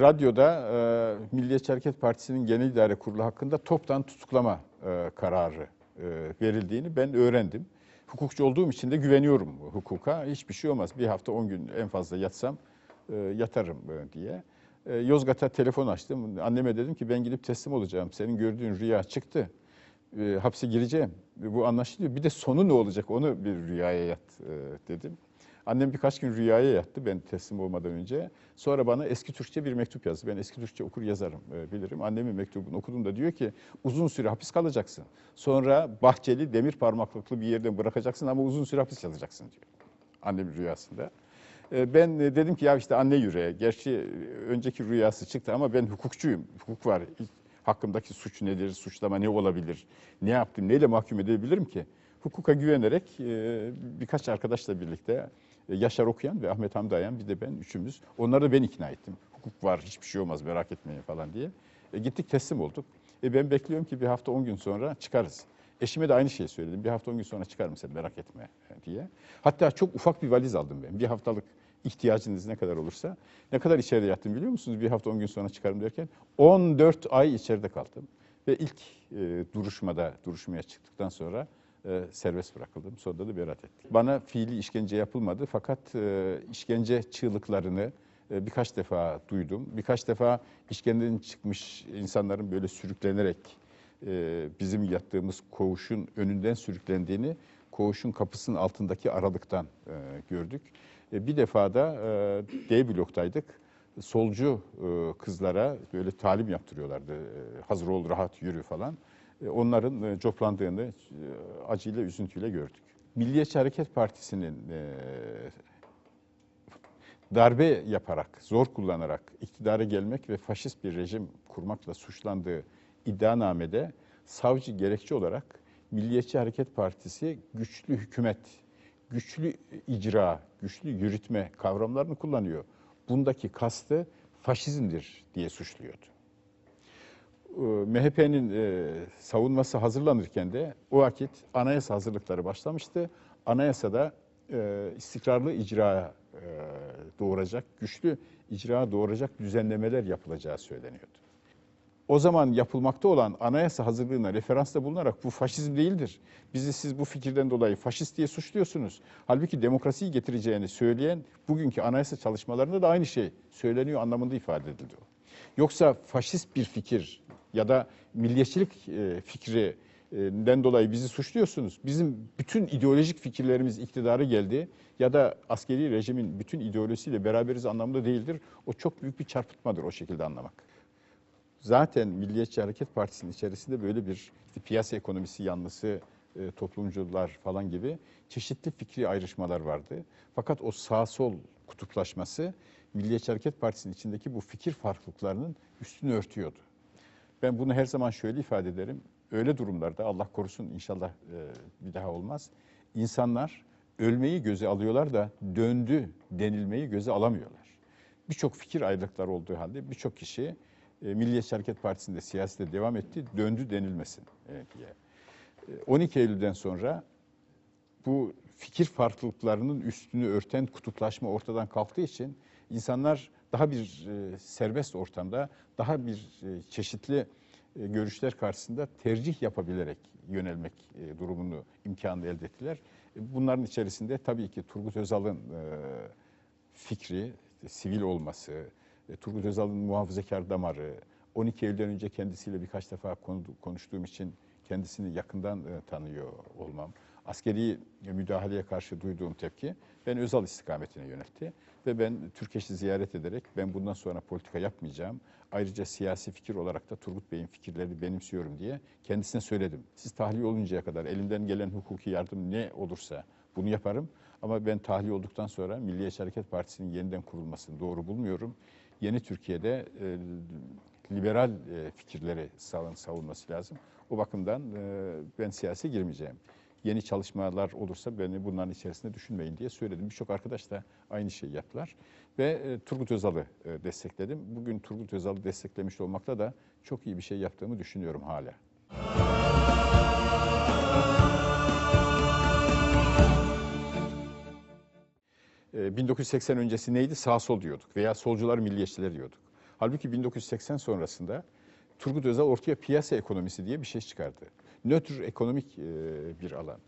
Radyoda e, Milliyetçi Hareket Partisi'nin Genel İdare Kurulu hakkında toptan tutuklama e, kararı e, verildiğini ben öğrendim. Hukukçu olduğum için de güveniyorum hukuka. Hiçbir şey olmaz. Bir hafta 10 gün en fazla yatsam e, yatarım e, diye. E, Yozgat'a telefon açtım. Anneme dedim ki ben gidip teslim olacağım. Senin gördüğün rüya çıktı. E, hapse gireceğim. Bu anlaşılıyor. Bir de sonu ne olacak onu bir rüyaya yat e, dedim. Annem birkaç gün rüyaya yattı ben teslim olmadan önce. Sonra bana eski Türkçe bir mektup yazdı. Ben eski Türkçe okur yazarım e, bilirim. Annemin mektubunu okuduğumda diyor ki uzun süre hapis kalacaksın. Sonra bahçeli demir parmaklıklı bir yerden bırakacaksın ama uzun süre hapis yatacaksın diyor. Annemin rüyasında. E, Ben e, dedim ki ya işte anne yüreği. Gerçi e, önceki rüyası çıktı ama ben hukukçuyum. Hukuk var. Hakkımdaki suç nedir, suçlama ne olabilir, ne yaptım, neyle mahkum edebilirim ki? Hukuka güvenerek birkaç arkadaşla birlikte Yaşar Okuyan ve Ahmet Hamdi Ayan bir de ben üçümüz. Onları da ben ikna ettim. Hukuk var hiçbir şey olmaz merak etmeyin falan diye. E, gittik teslim olduk. E, ben bekliyorum ki bir hafta 10 gün sonra çıkarız. Eşime de aynı şeyi söyledim. Bir hafta 10 gün sonra çıkarım sen merak etme e, diye. Hatta çok ufak bir valiz aldım ben. Bir haftalık ihtiyacınız ne kadar olursa. Ne kadar içeride yattım biliyor musunuz? Bir hafta 10 gün sonra çıkarım derken 14 ay içeride kaldım. Ve ilk e, duruşmada, duruşmaya çıktıktan sonra e, serbest bırakıldım. Sonunda da beraat ettik. Bana fiili işkence yapılmadı fakat e, işkence çığlıklarını e, birkaç defa duydum. Birkaç defa işkenceden çıkmış insanların böyle sürüklenerek e, bizim yattığımız koğuşun önünden sürüklendiğini koğuşun kapısının altındaki aralıktan e, gördük. Bir defa da D bloktaydık. Solcu kızlara böyle talim yaptırıyorlardı. Hazır ol, rahat yürü falan. E, onların e, coplandığını e, acıyla, üzüntüyle gördük. Milliyetçi Hareket Partisi'nin darbe yaparak, zor kullanarak iktidara gelmek ve faşist bir rejim kurmakla suçlandığı iddianamede savcı gerekçe olarak Milliyetçi Hareket Partisi güçlü hükümet, güçlü icra, güçlü yürütme kavramlarını kullanıyor. Bundaki kastı faşizmdir diye suçluyordu. Ee, MHP'nin e, savunması hazırlanırken de o vakit anayasa hazırlıkları başlamıştı. Anayasada e, istikrarlı icra e, doğuracak, güçlü icra doğuracak düzenlemeler yapılacağı söyleniyordu. O zaman yapılmakta olan anayasa hazırlığına referansta bulunarak bu faşizm değildir. Bizi siz bu fikirden dolayı faşist diye suçluyorsunuz. Halbuki demokrasiyi getireceğini söyleyen bugünkü anayasa çalışmalarında da aynı şey söyleniyor anlamında ifade edildi. Yoksa faşist bir fikir ya da milliyetçilik e, fikrinden dolayı bizi suçluyorsunuz. Bizim bütün ideolojik fikirlerimiz iktidara geldi ya da askeri rejimin bütün ideolojisiyle beraberiz anlamında değildir. O çok büyük bir çarpıtmadır o şekilde anlamak. Zaten Milliyetçi Hareket Partisi'nin içerisinde böyle bir işte piyasa ekonomisi yanlısı, e, toplumcular falan gibi çeşitli fikri ayrışmalar vardı. Fakat o sağ sol kutuplaşması Milliyetçi Hareket Partisi'nin içindeki bu fikir farklılıklarının üstünü örtüyordu. Ben bunu her zaman şöyle ifade ederim. Öyle durumlarda Allah korusun inşallah e, bir daha olmaz. İnsanlar ölmeyi göze alıyorlar da döndü denilmeyi göze alamıyorlar. Birçok fikir ayrılıkları olduğu halde birçok kişi e, Milliyetçi Hareket Partisi'nde siyasete devam etti, döndü denilmesin e, diye. E, 12 Eylül'den sonra bu fikir farklılıklarının üstünü örten kutuplaşma ortadan kalktığı için insanlar daha bir e, serbest ortamda, daha bir e, çeşitli e, görüşler karşısında tercih yapabilerek yönelmek durumunu, imkanı elde ettiler. Bunların içerisinde tabii ki Turgut Özal'ın fikri, sivil olması, Turgut Özal'ın muhafazakar damarı, 12 Eylül'den önce kendisiyle birkaç defa konu- konuştuğum için kendisini yakından tanıyor olmam, askeri müdahaleye karşı duyduğum tepki ben Özal istikametine yöneltti. Ve ben Türkeş'i ziyaret ederek ben bundan sonra politika yapmayacağım. Ayrıca siyasi fikir olarak da Turgut Bey'in fikirlerini benimsiyorum diye kendisine söyledim. Siz tahliye oluncaya kadar elimden gelen hukuki yardım ne olursa bunu yaparım. Ama ben tahliye olduktan sonra Milliyetçi Hareket Partisi'nin yeniden kurulmasını doğru bulmuyorum. Yeni Türkiye'de e, liberal e, fikirleri savun, savunması lazım. O bakımdan e, ben siyasi girmeyeceğim. Yeni çalışmalar olursa beni bunların içerisinde düşünmeyin diye söyledim. Birçok arkadaş da aynı şeyi yaptılar. Ve e, Turgut Özal'ı e, destekledim. Bugün Turgut Özal'ı desteklemiş olmakla da çok iyi bir şey yaptığımı düşünüyorum hala. E, 1980 öncesi neydi? Sağ sol diyorduk veya solcular milliyetçiler diyorduk. Halbuki 1980 sonrasında Turgut Özal ortaya piyasa ekonomisi diye bir şey çıkardı. Nötr ekonomik e, bir alan.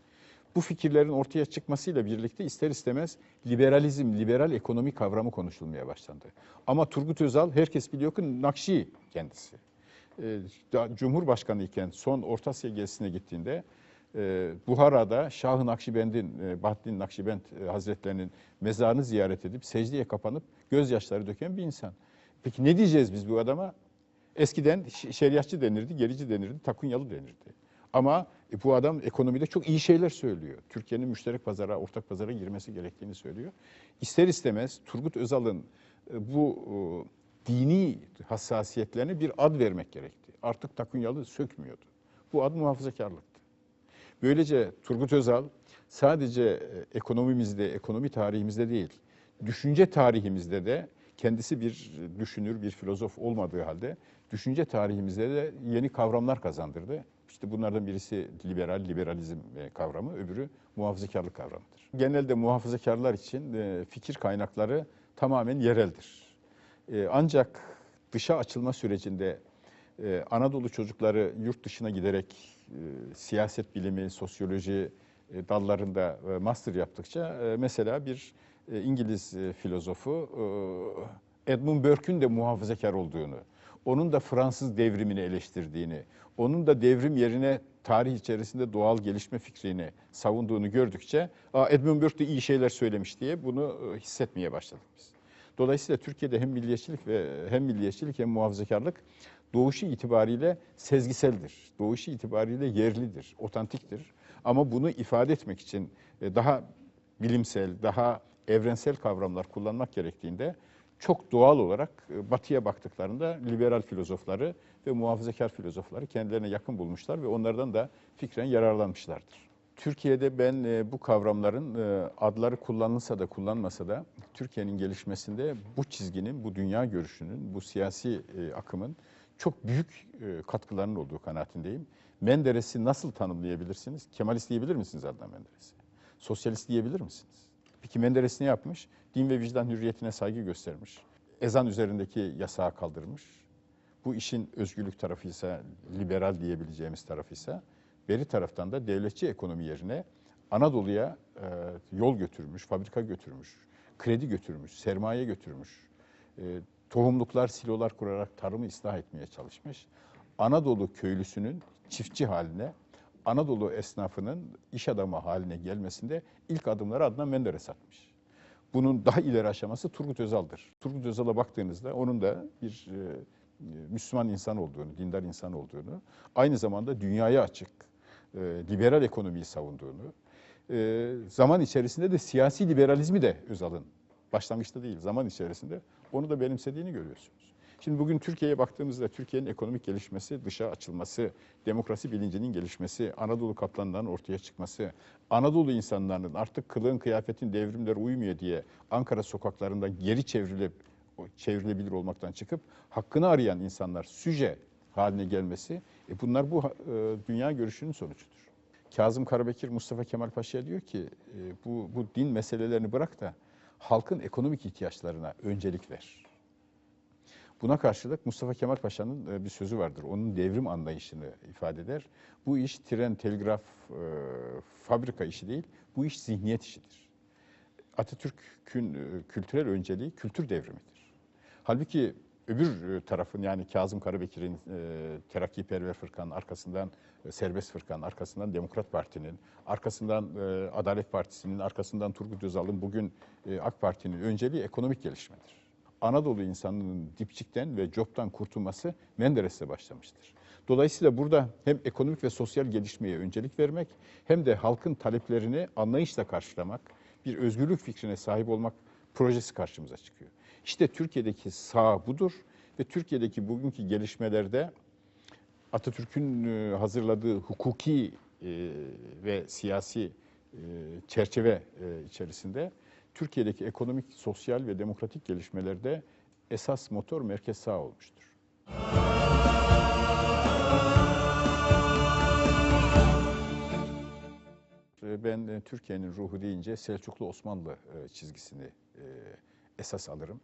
Bu fikirlerin ortaya çıkmasıyla birlikte ister istemez liberalizm, liberal ekonomi kavramı konuşulmaya başlandı. Ama Turgut Özal herkes biliyor ki Nakşi kendisi. E, Cumhurbaşkanı iken son Orta Asya gezisine gittiğinde e, Buhara'da Şah-ı Nakşibend'in, Bahattin Nakşibend Hazretlerinin mezarını ziyaret edip secdeye kapanıp gözyaşları döken bir insan. Peki ne diyeceğiz biz bu adama? Eskiden şeriatçı denirdi, gerici denirdi, takunyalı denirdi. Ama e, bu adam ekonomide çok iyi şeyler söylüyor. Türkiye'nin müşterek pazara, ortak pazara girmesi gerektiğini söylüyor. İster istemez Turgut Özal'ın e, bu e, dini hassasiyetlerine bir ad vermek gerekti. Artık takunyalı sökmüyordu. Bu ad muhafazakarlıktı. Böylece Turgut Özal sadece e, ekonomimizde, ekonomi tarihimizde değil, düşünce tarihimizde de kendisi bir düşünür, bir filozof olmadığı halde düşünce tarihimizde de yeni kavramlar kazandırdı. İşte bunlardan birisi liberal, liberalizm e, kavramı, öbürü muhafazakarlık kavramıdır. Genelde muhafazakarlar için e, fikir kaynakları tamamen yereldir. E, Ancak dışa açılma sürecinde Anadolu çocukları yurt dışına giderek siyaset bilimi, sosyoloji dallarında master yaptıkça mesela bir İngiliz filozofu Edmund Burke'ün de muhafazakar olduğunu, onun da Fransız devrimini eleştirdiğini, onun da devrim yerine tarih içerisinde doğal gelişme fikrini savunduğunu gördükçe Edmund Burke de iyi şeyler söylemiş diye bunu e, hissetmeye başladık biz. Dolayısıyla Türkiye'de hem milliyetçilik ve hem milliyetçilik hem muhafazakarlık doğuşu itibariyle sezgiseldir. Doğuşu itibariyle yerlidir, otantiktir. Ama bunu ifade etmek için e, daha bilimsel, daha evrensel kavramlar kullanmak gerektiğinde çok doğal olarak e, batıya baktıklarında liberal filozofları ve muhafazakar filozofları kendilerine yakın bulmuşlar ve onlardan da fikren yararlanmışlardır. Türkiye'de ben e, bu kavramların e, adları kullanılsa da kullanmasa da Türkiye'nin gelişmesinde bu çizginin, bu dünya görüşünün, bu siyasi akımın çok büyük katkılarının olduğu kanaatindeyim. Menderes'i nasıl tanımlayabilirsiniz? Kemalist diyebilir misiniz Adnan Menderes'i? Sosyalist diyebilir misiniz? Peki Menderes ne yapmış? Din ve vicdan hürriyetine saygı göstermiş. Ezan üzerindeki yasağı kaldırmış. Bu işin özgürlük tarafıysa, liberal diyebileceğimiz tarafıysa, beri taraftan da devletçi ekonomi yerine Anadolu'ya e, yol götürmüş, fabrika götürmüş, kredi götürmüş, sermaye götürmüş. E, tohumluklar, silolar kurarak tarımı ıslah etmeye çalışmış. Anadolu köylüsünün çiftçi haline, Anadolu esnafının iş adamı haline gelmesinde ilk adımları Adnan Menderes atmış. Bunun daha ileri aşaması Turgut Özal'dır. Turgut Özal'a baktığınızda onun da bir e, Müslüman insan olduğunu, dindar insan olduğunu, aynı zamanda dünyaya açık, e, liberal ekonomiyi savunduğunu, e, zaman içerisinde de siyasi liberalizmi de Özal'ın, başlangıçta değil, zaman içerisinde onu da benimsediğini görüyorsunuz. Şimdi bugün Türkiye'ye baktığımızda Türkiye'nin ekonomik gelişmesi, dışa açılması, demokrasi bilincinin gelişmesi, Anadolu kaplanlarının ortaya çıkması, Anadolu insanlarının artık kılığın kıyafetin devrimlere uymuyor diye Ankara sokaklarında geri çevrilip çevrilebilir olmaktan çıkıp hakkını arayan insanlar süje haline gelmesi, e bunlar bu e, dünya görüşünün sonucudur. Kazım Karabekir Mustafa Kemal Paşa'ya diyor ki e, bu, bu din meselelerini bırak da halkın ekonomik ihtiyaçlarına öncelik ver. Buna karşılık Mustafa Kemal Paşa'nın e, bir sözü vardır. Onun devrim anlayışını ifade eder. Bu iş tren, telgraf, e, fabrika işi değil, bu iş zihniyet işidir. Atatürk'ün e, kültürel önceliği kültür devrimidir. Halbuki öbür tarafın yani Kazım Karabekir'in e, Terakkiperver Fırkanın arkasından Serbest Fırkanın arkasından Demokrat Parti'nin arkasından Adalet Partisi'nin arkasından Turgut Özal'ın bugün AK Parti'nin önceliği ekonomik gelişmedir. Anadolu insanının dipçikten ve coptan kurtulması Menderes'le başlamıştır. Dolayısıyla burada hem ekonomik ve sosyal gelişmeye öncelik vermek hem de halkın taleplerini anlayışla karşılamak, bir özgürlük fikrine sahip olmak projesi karşımıza çıkıyor. İşte Türkiye'deki sağ budur ve Türkiye'deki bugünkü gelişmelerde Atatürk'ün e, hazırladığı hukuki e, ve siyasi e, çerçeve içerisinde Türkiye'deki ekonomik, sosyal ve demokratik gelişmelerde esas motor merkez sağ olmuştur. E, Ben e, Türkiye'nin ruhu deyince Selçuklu Osmanlı e, çizgisini e, esas alırım.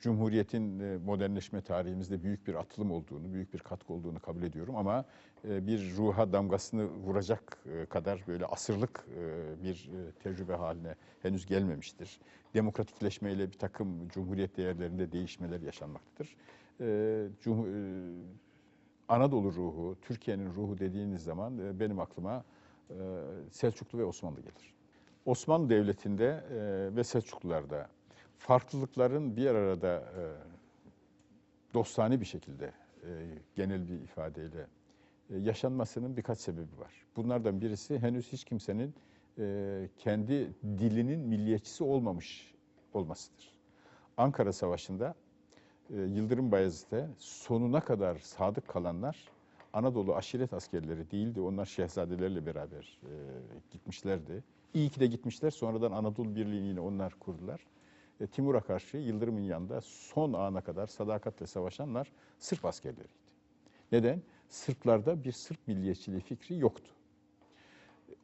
Cumhuriyet'in e, modernleşme tarihimizde büyük bir atılım olduğunu, büyük bir katkı olduğunu kabul ediyorum ama e, bir ruha damgasını vuracak e, kadar böyle asırlık bir tecrübe haline henüz gelmemiştir. Demokratikleşmeyle bir takım Cumhuriyet değerlerinde değişmeler yaşanmaktadır. Anadolu ruhu, Türkiye'nin ruhu dediğiniz zaman benim aklıma Selçuklu ve Osmanlı gelir. Osmanlı Devleti'nde ve Selçuklularda farklılıkların bir arada e, dostane bir şekilde e, genel bir ifadeyle e, yaşanmasının birkaç sebebi var. Bunlardan birisi henüz hiç kimsenin e, kendi dilinin milliyetçisi olmamış olmasıdır. Ankara Savaşı'nda e, Yıldırım Bayezid'e sonuna kadar sadık kalanlar Anadolu aşiret askerleri değildi. Onlar şehzadelerle beraber e, gitmişlerdi. İyi ki de gitmişler. Sonradan Anadolu Birliği'ni yine onlar kurdular. Timur'a karşı Yıldırım'ın yanında son ana kadar sadakatle savaşanlar Sırp askerleriydi. Neden? Sırplarda bir Sırp milliyetçiliği fikri yoktu.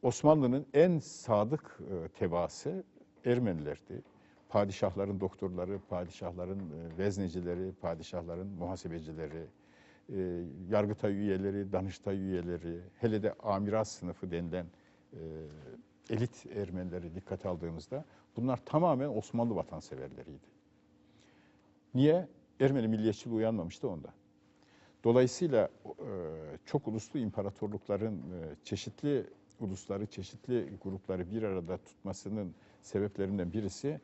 Osmanlı'nın en sadık e, tebaası Ermenilerdi. Padişahların doktorları, padişahların e, veznecileri, padişahların muhasebecileri, e, Yargıtay üyeleri, Danıştay üyeleri, hele de amiral sınıfı denilen elit Ermenileri dikkate aldığımızda bunlar tamamen Osmanlı vatanseverleriydi. Niye? Ermeni milliyetçiliği uyanmamıştı onda. Dolayısıyla e, çok uluslu imparatorlukların e, çeşitli ulusları, çeşitli grupları bir arada tutmasının sebeplerinden birisi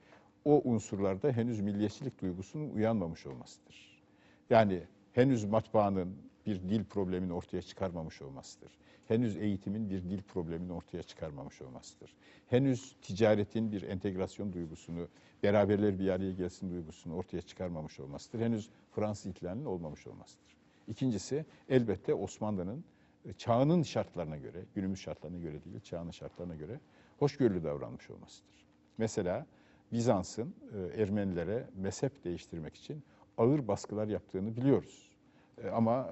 o unsurlarda henüz milliyetçilik duygusunun uyanmamış olmasıdır. Yani henüz matbaanın bir dil problemini ortaya çıkarmamış olmasıdır. Henüz eğitimin bir dil problemini ortaya çıkarmamış olmasıdır. Henüz ticaretin bir entegrasyon duygusunu, beraberler bir araya gelsin duygusunu ortaya çıkarmamış olmasıdır. Henüz Fransız ihtilalinin olmamış olmasıdır. İkincisi elbette Osmanlı'nın e, çağının şartlarına göre, günümüz şartlarına göre değil, çağının şartlarına göre hoşgörülü davranmış olmasıdır. Mesela Bizans'ın e, Ermenilere mezhep değiştirmek için ağır baskılar yaptığını biliyoruz. E, Ama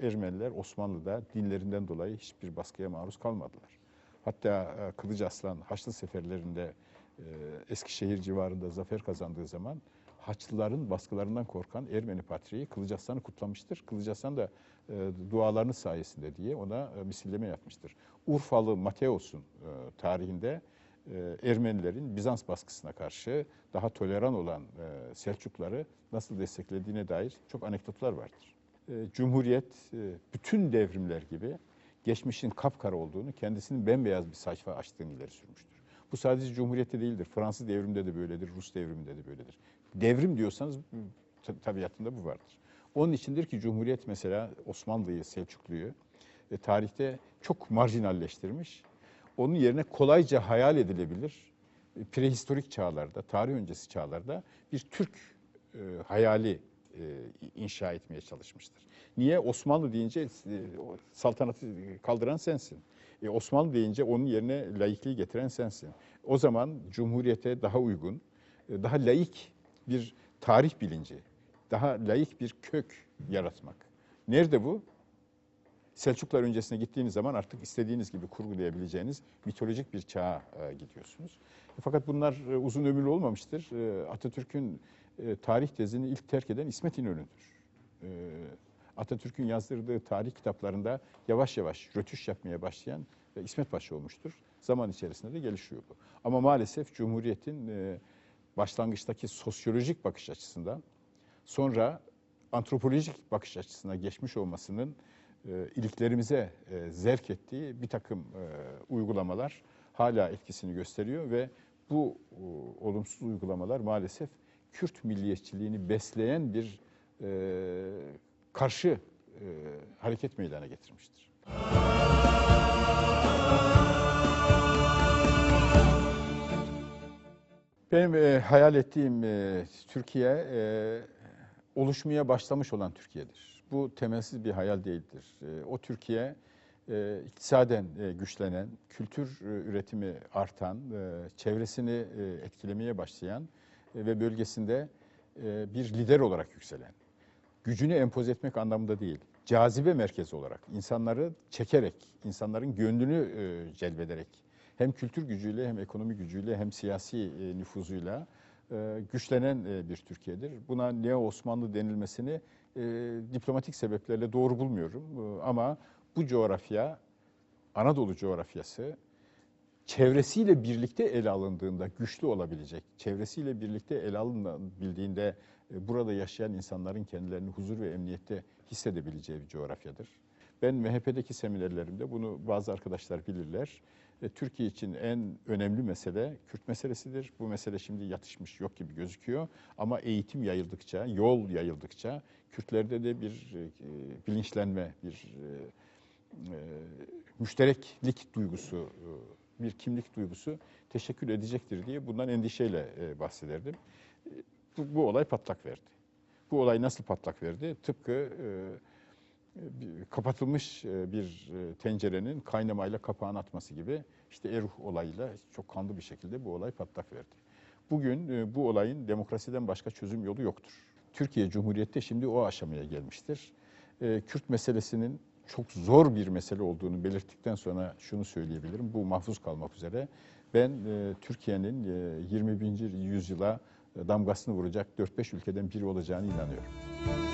e, Ermeniler Osmanlı'da dinlerinden dolayı hiçbir baskıya maruz kalmadılar. Hatta e, Kılıç Aslan Haçlı seferlerinde Eskişehir civarında zafer kazandığı zaman Haçlıların baskılarından korkan Ermeni patriği Kılıç Aslan'ı kutlamıştır. Kılıç Aslan da dualarınız sayesinde diye ona misilleme yapmıştır. Urfalı Mateos'un tarihinde Ermenilerin Bizans baskısına karşı daha toleran olan e, Selçukları nasıl desteklediğine dair çok anekdotlar vardır. E, Cumhuriyet e, bütün devrimler gibi geçmişin kapkara olduğunu, kendisinin bembeyaz bir sayfa açtığını ileri sürmüştür. Bu sadece Cumhuriyet'te değildir. Fransız devriminde de böyledir, Rus devriminde de böyledir. Devrim diyorsanız ta- tabiatında bu vardır. Onun içindir ki Cumhuriyet mesela Osmanlı'yı, Selçuklu'yu e, tarihte çok marjinalleştirmiş. Onun yerine kolayca hayal edilebilir prehistorik çağlarda, tarih öncesi çağlarda bir Türk hayali inşa etmeye çalışmıştır. Niye? Osmanlı deyince e, saltanatı kaldıran sensin. E, Osmanlı deyince onun yerine laikliği getiren sensin. O zaman Cumhuriyete daha uygun, e, daha laik bir tarih bilinci, daha laik bir kök yaratmak. Nerede bu? Selçuklar öncesine gittiğiniz zaman artık istediğiniz gibi kurgulayabileceğiniz mitolojik bir çağa e, gidiyorsunuz. E, Fakat bunlar e, uzun ömürlü olmamıştır. E, Atatürk'ün e, tarih tezini ilk terk eden İsmet İnönü'dür. E, Atatürk'ün yazdırdığı tarih kitaplarında yavaş yavaş rötuş yapmaya başlayan e, İsmet Paşa olmuştur. Zaman içerisinde de gelişiyor bu. Ama maalesef Cumhuriyet'in e, başlangıçtaki sosyolojik bakış açısından sonra antropolojik bakış açısına geçmiş olmasının iliklerimize zerk ettiği bir takım uygulamalar hala etkisini gösteriyor ve bu olumsuz uygulamalar maalesef Kürt milliyetçiliğini besleyen bir e, karşı e, hareket meydana getirmiştir. Benim e, hayal ettiğim e, Türkiye e, oluşmaya başlamış olan Türkiye'dir. Bu temelsiz bir hayal değildir. E, o Türkiye e, iktisaden e, güçlenen, kültür e, üretimi artan, e, çevresini e, etkilemeye başlayan ve bölgesinde e, bir lider olarak yükselen, gücünü empoze etmek anlamında değil, cazibe merkezi olarak, insanları çekerek, insanların gönlünü e, celbederek, hem kültür gücüyle hem ekonomi gücüyle hem siyasi e, nüfuzuyla güçlenen bir Türkiye'dir. Buna Neo Osmanlı denilmesini diplomatik sebeplerle doğru bulmuyorum. Ama bu coğrafya, Anadolu coğrafyası çevresiyle birlikte ele alındığında güçlü olabilecek, çevresiyle birlikte ele alınabildiğinde e, burada yaşayan insanların kendilerini huzur ve emniyette hissedebileceği bir coğrafyadır. Ben MHP'deki seminerlerimde bunu bazı arkadaşlar bilirler. E, Türkiye için en önemli mesele Kürt meselesidir. Bu mesele şimdi yatışmış yok gibi gözüküyor. Ama eğitim yayıldıkça, yol yayıldıkça Kürtlerde de bir e, bilinçlenme, bir müştereklik duygusu, bir kimlik duygusu teşekkür edecektir diye bundan endişeyle e, bahsederdim. E, Bu, bu olay patlak verdi. Bu olay nasıl patlak verdi? Tıpkı e, bir- kapatılmış e, bir e, tencerenin kaynamayla kapağını atması gibi işte Eruh olayıyla çok kanlı bir şekilde bu olay patlak verdi. Bugün e, bu olayın demokrasiden başka çözüm yolu yoktur. Türkiye Cumhuriyeti şimdi o aşamaya gelmiştir. E, Kürt meselesinin çok zor bir mesele olduğunu belirttikten sonra şunu söyleyebilirim. Bu mahfuz kalmak üzere. Ben e, Türkiye'nin e, 21. yüzyıla e, damgasını vuracak 4-5 ülkeden biri olacağını inanıyorum.